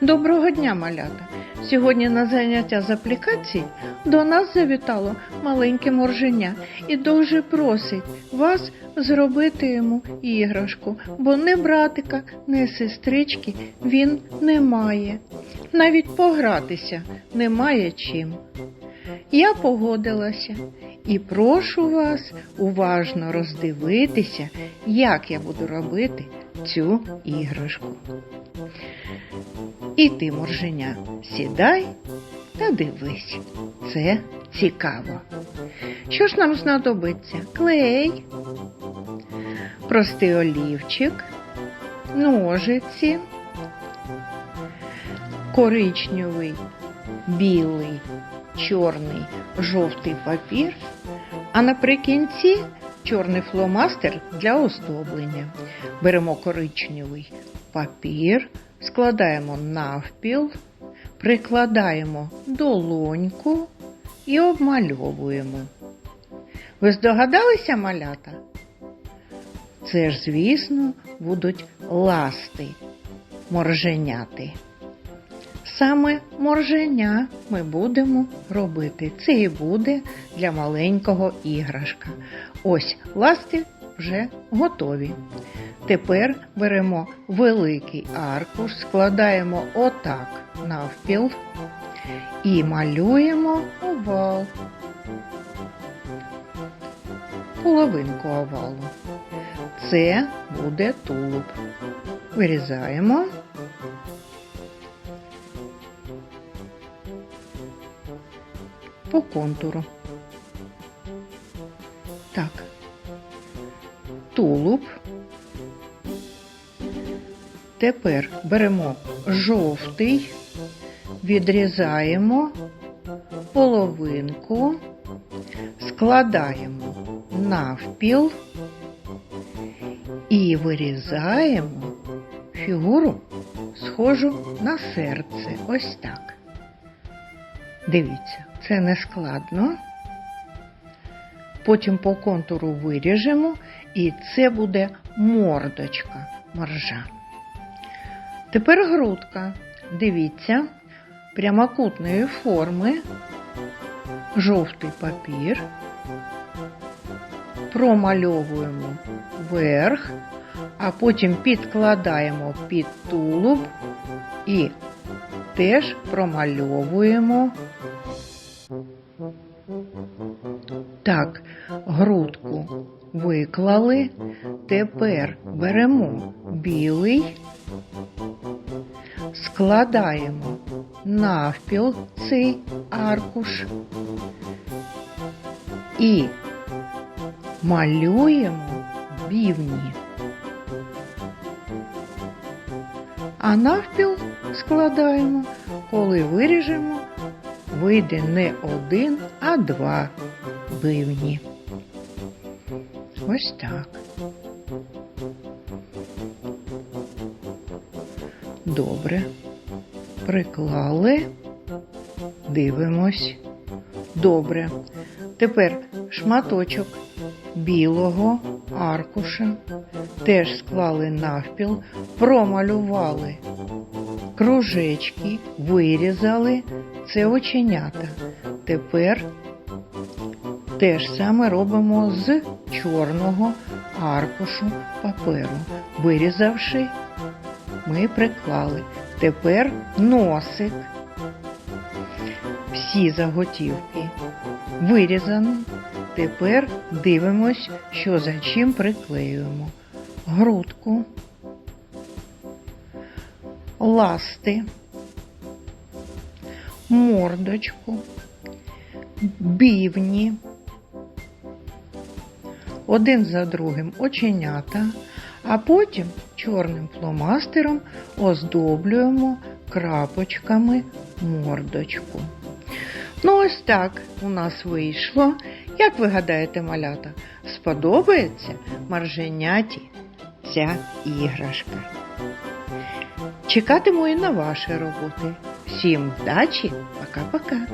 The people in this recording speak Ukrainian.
Доброго дня, малята! Сьогодні на заняття з аплікацій до нас завітало маленьке морженя і дуже просить вас зробити йому іграшку, бо не братика, не сестрички він не має. Навіть погратися немає чим. Я погодилася і прошу вас уважно роздивитися, як я буду робити цю іграшку. І ти, морженя, сідай та дивись. Це цікаво. Що ж нам знадобиться? Клей, простий олівчик, ножиці, коричневий, білий, чорний, жовтий папір, а наприкінці чорний фломастер для оздоблення. Беремо коричневий папір, складаємо навпіл, прикладаємо долоньку і обмальовуємо. Ви здогадалися, малята? Це ж, звісно, будуть ласти морженяти. Саме морженя ми будемо робити. Це і буде для маленького іграшка. Ось ласти вже готові. Тепер беремо великий аркуш, складаємо отак навпіл і малюємо овал. Половинку овалу. Це буде тулуб. Вирізаємо. По контуру. Тулуб. Тепер беремо жовтий, відрізаємо половинку, складаємо навпіл і вирізаємо фігуру, схожу на серце. Ось так. Дивіться, це не складно. Потім по контуру виріжемо, і це буде мордочка моржа. Тепер грудка. Дивіться, прямокутної форми, жовтий папір, промальовуємо верх, а потім підкладаємо під тулуб і теж промальовуємо. Виклали. Тепер беремо білий, складаємо навпіл цей аркуш і малюємо бівні. А навпіл складаємо, коли виріжемо, вийде не один, а два бивні. Ось так. Добре. Приклали. Дивимось. Добре. Тепер шматочок білого аркуша. Теж склали навпіл, промалювали кружечки, вирізали. Це оченята. Тепер те ж саме робимо з чорного аркушу паперу. Вирізавши, ми приклали. Тепер носик. Всі заготівки вирізані. Тепер дивимось, що за чим приклеюємо. Грудку, ласти, мордочку, бівні, один за другим оченята, а потім чорним фломастером оздоблюємо крапочками мордочку. Ну, ось так у нас вийшло. Як ви гадаєте, малята, сподобається марженяті ця іграшка? Чекатиму і на ваші роботи. Всім вдачі, пока-пока.